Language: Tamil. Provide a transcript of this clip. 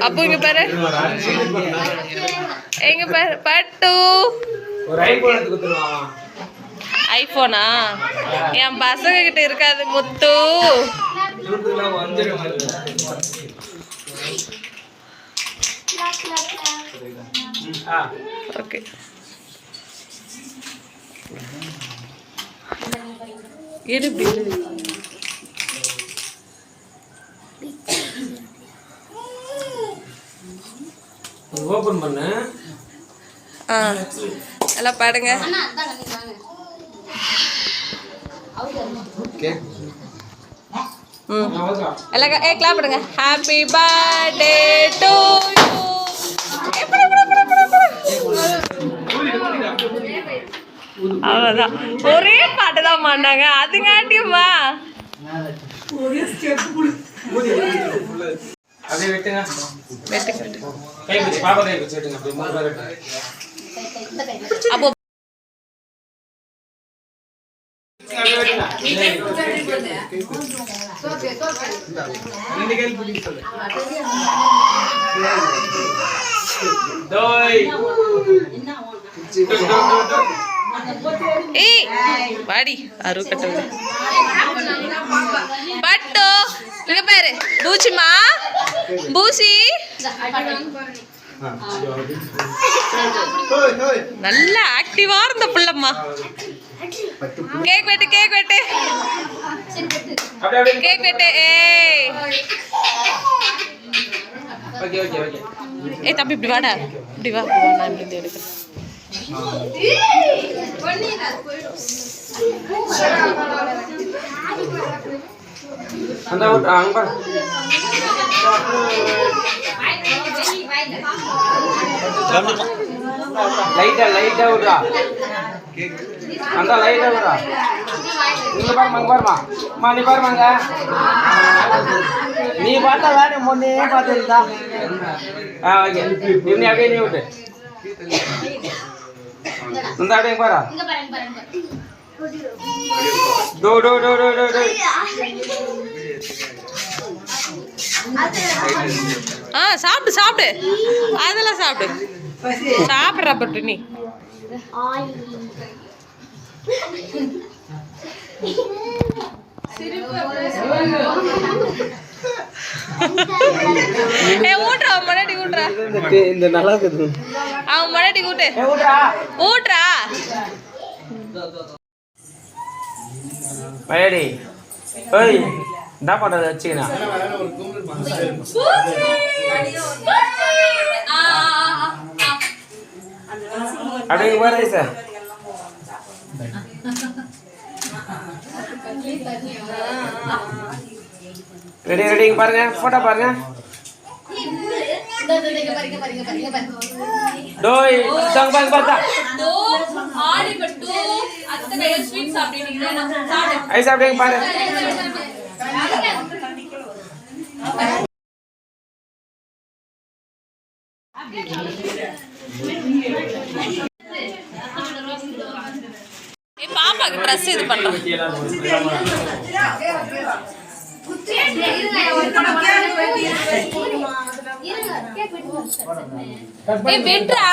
அப்போ இங்க பாரு. எங்க பாரு பட்டு. ஒரு ஐபோன் எடுத்து கொடுத்துருவான் ஐபோனா? என் பசங்க கிட்ட இருக்காது முத்து. ஓகே. எடு இப்படி. ஓபன் பண்ணு. ஆ எல்லாம் பாடுங்க. எல்லாம் ஏ கிளாப் பண்ணுங்க. ஹாப்பி பர்த்டே டு அவ்வளோதான் ஒரே பாட்டு தான் பண்ணாங்க அதுங்காட்டியுமா? அப்படியே வெட்டுங்க கை பாப்பா கை வெட்டுங்க மூணு பேர் அப்போ ரெண்டு சொல்லு டோய் ஏய் வாடி அரு கட்டது பட்டு இங்க பாரு பூச்சிமா பூசி. நல்ல ஆக்டிவா இருந்த பிள்ளைம்மா. கேக் வெட்டு கேக் வெட்டு. கேக் வெட்டு ஏய். ஏய் தம்பி இப்படி வாடா. இப்படி வா நான் இப்படி இருந்து எடுக்கிறேன். அந்த அவுட் அங்க பாரு லைட்டா லைட்டா விடுறா அந்த லைட்டா விடுறா இங்க பாருமா இங்க பாருமா அம்மா நீ பாருமாங்க நீ பார்த்தா வேற முன்னே பார்த்துருந்தா ஆ ஓகே நீ அப்படியே நீ விட்டு இந்த அப்படியே பாரா. டோ டோ டோ டோ டோ டோ. ஆ சாப்பிடு சாப்பிடு. அதெல்லாம் சாப்பிடு. சாப்பிட்றா பட்டு நீ. ஏ ஊட்றா அவன் முன்னாடி ஊட்றா இந்த நல்லா இருக்குது ஊட்டு விட்றா ஊட்றா பயடி ஏய் என்ன பண்ணுறது வச்சுக்கினா. அப்படியே பாரு சார் ரெடி ரெடி பாருங்க போட்டோ பாருங்க. டோய் தங்க பாருங்க பார்த்தா ஆடி பட்டு அத்தை கையில் ஸ்வீட் சாப்பிட்டீங்க சாப்பிடு ஐஸ் அப்படியே பாரு பாப்பாக்கு ட்ரெஸ் இது பண்றோம் இருங்க கேக் வெட்றா